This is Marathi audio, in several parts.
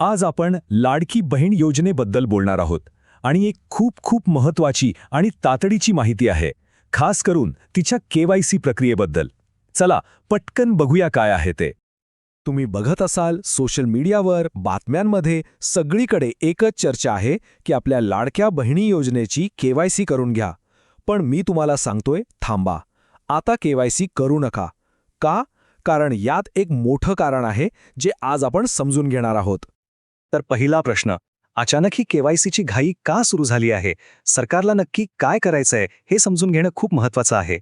आज आपण लाडकी बहीण योजनेबद्दल बोलणार आहोत. आणि एक खूप खूप महत्वाची आणि तातडीची माहिती आहे. खास करून तिच्या केवायसी प्रक्रियेबद्दल. चला पटकन बघूया काय आहे ते. तुम्ही बघत असाल सोशल मीडियावर बातम्यांमध्ये सगळीकडे एकच चर्चा आहे की आपल्या लाडक्या बहिणी योजनेची केवायसी करून घ्या. पण मी तुम्हाला सांगतोय थांबा. आता केवायसी करू नका. का? कारण यात एक मोठं कारण आहे जे आज आपण समजून घेणार आहोत. तर पहिला प्रश्न अचानक ही केवायसीची घाई का सुरू झाली आहे? सरकारला नक्की काय करायचंय हे समजून घेणं खूप महत्वाचं आहे.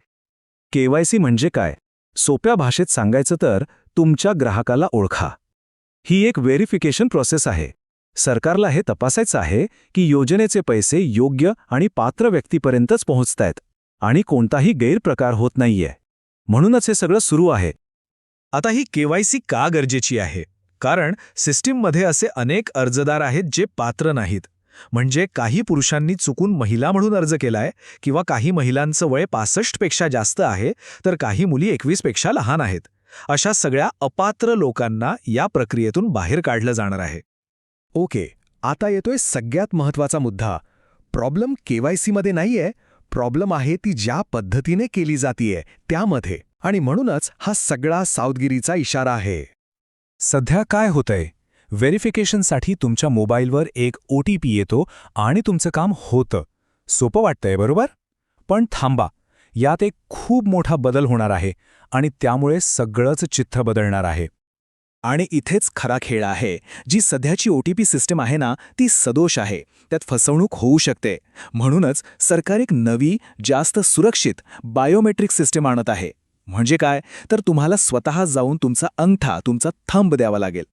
केवायसी म्हणजे काय? सोप्या भाषेत सांगायचं तर तुमच्या ग्राहकाला ओळखा. ही एक व्हेरिफिकेशन प्रोसेस आहे. सरकारला हे तपासायचं आहे की योजनेचे पैसे योग्य आणि पात्र व्यक्तीपर्यंतच पोहोचतायत आणि कोणताही गैरप्रकार होत नाहीये. म्हणूनच हे सगळं सुरू आहे. आता ही केवायसी का गरजेची आहे? कारण सिस्टीममध्ये असे अनेक अर्जदार आहेत जे पात्र नाहीत. म्हणजे काही पुरुषांनी चुकून महिला म्हणून अर्ज केलाय किंवा काही महिलांचं वय पासष्टपेक्षा जास्त आहे तर काही मुली एकवीसपेक्षा लहान आहेत. अशा सगळ्या अपात्र लोकांना या प्रक्रियेतून बाहेर काढलं जाणार आहे. ओके आता येतोय सगळ्यात महत्त्वाचा मुद्दा. प्रॉब्लेम केवायसीमध्ये नाहीये प्रॉब्लेम आहे ती ज्या पद्धतीने केली जातीये त्यामध्ये. आणि म्हणूनच हा सगळा सावधगिरीचा इशारा आहे. सध्या काय होतंय? व्हेरिफिकेशनसाठी तुमच्या मोबाईलवर एक ओ टी पी येतो आणि तुमचं काम होतं. सोपं वाटतंय बरोबर? पण थांबा. यात एक खूप मोठा बदल होणार आहे आणि त्यामुळे सगळंच चित्र बदलणार आहे. आणि इथेच खरा खेळ आहे जी सध्याची ओ टी पी सिस्टम आहे ना ती सदोष आहे. त्यात फसवणूक होऊ शकते. म्हणूनच सरकार एक नवी जास्त सुरक्षित बायोमेट्रिक सिस्टम आणत आहे. म्हणजे काय? तर तुम्हाला स्वतः जाऊन तुमचा अंगठा तुमचा थंब द्यावा लागेल.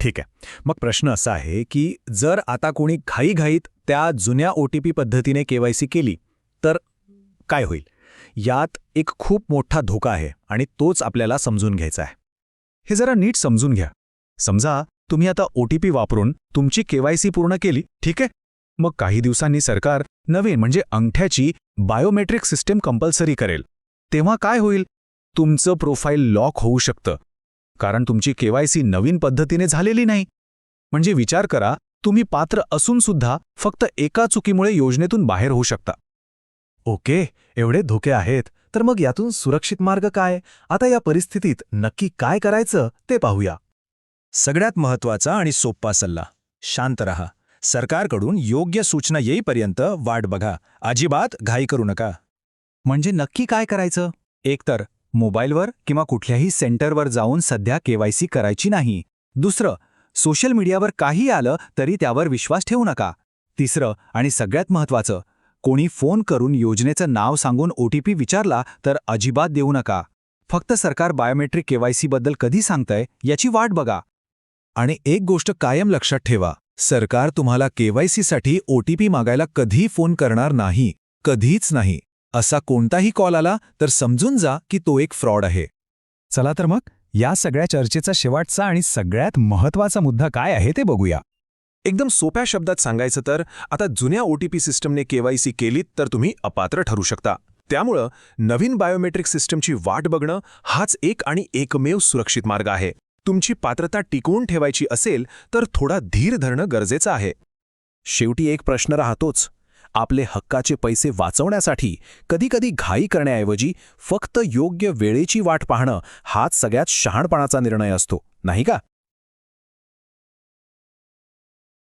ठीक आहे. मग प्रश्न असा आहे की जर आता कोणी घाईघाईत त्या जुन्या ओ टी पी पद्धतीने केवायसी केली तर काय होईल? यात एक खूप मोठा धोका आहे आणि तोच आपल्याला समजून घ्यायचा आहे. हे जरा नीट समजून घ्या. समजा तुम्ही आता ओ टी पी वापरून तुमची केवायसी पूर्ण केली ठीक आहे? मग काही दिवसांनी सरकार नवीन म्हणजे अंगठ्याची बायोमेट्रिक सिस्टम कंपल्सरी करेल. तेव्हा काय होईल? तुमचं प्रोफाईल लॉक होऊ शकतं. कारण तुमची केवायसी नवीन पद्धतीने झालेली नाही. म्हणजे विचार करा तुम्ही पात्र असून सुद्धा फक्त एका चुकीमुळे योजनेतून बाहेर होऊ शकता. ओके एवढे धोके आहेत तर मग यातून सुरक्षित मार्ग काय? आता या परिस्थितीत नक्की काय करायचं ते पाहूया. सगळ्यात महत्त्वाचा आणि सोप्पा सल्ला. शांत रहा. सरकारकडून योग्य सूचना येईपर्यंत वाट बघा. अजिबात घाई करू नका. म्हणजे नक्की काय करायचं? एकतर मोबाईलवर किंवा कुठल्याही सेंटरवर जाऊन सध्या केवायसी करायची नाही. दुसरं सोशल मीडियावर काही आलं तरी त्यावर विश्वास ठेवू नका. तिसरं आणि सगळ्यात महत्त्वाचं कोणी फोन करून योजनेचं नाव सांगून ओटीपी विचारला तर अजिबात देऊ नका. फक्त सरकार बायोमेट्रिक केवायसीबद्दल कधी सांगतंय याची वाट बघा. आणि एक गोष्ट कायम लक्षात ठेवा सरकार तुम्हाला केवायसीसाठी ओटीपी मागायला कधी फोन करणार नाही कधीच नाही. असा कोणताही कॉल आला तर समजून जा की तो एक फ्रॉड आहे. चला तर मग या सगळ्या चर्चेचा शेवटचा आणि सगळ्यात महत्त्वाचा मुद्दा काय आहे ते बघूया. एकदम सोप्या शब्दात सांगायचं तर आता जुन्या ओटीपी सिस्टमने केवायसी केलीत तर तुम्ही अपात्र ठरू शकता. त्यामुळं नवीन बायोमेट्रिक सिस्टमची वाट बघणं हाच एक आणि एकमेव सुरक्षित मार्ग आहे. तुमची पात्रता टिकवून ठेवायची असेल तर थोडा धीर धरणं गरजेचं आहे. शेवटी एक प्रश्न राहतोच आपले हक्काचे पैसे वाचवण्यासाठी कधीकधी घाई करण्याऐवजी फक्त योग्य वेळेची वाट पाहणं हाच सगळ्यात शहाणपणाचा निर्णय असतो. नाही का?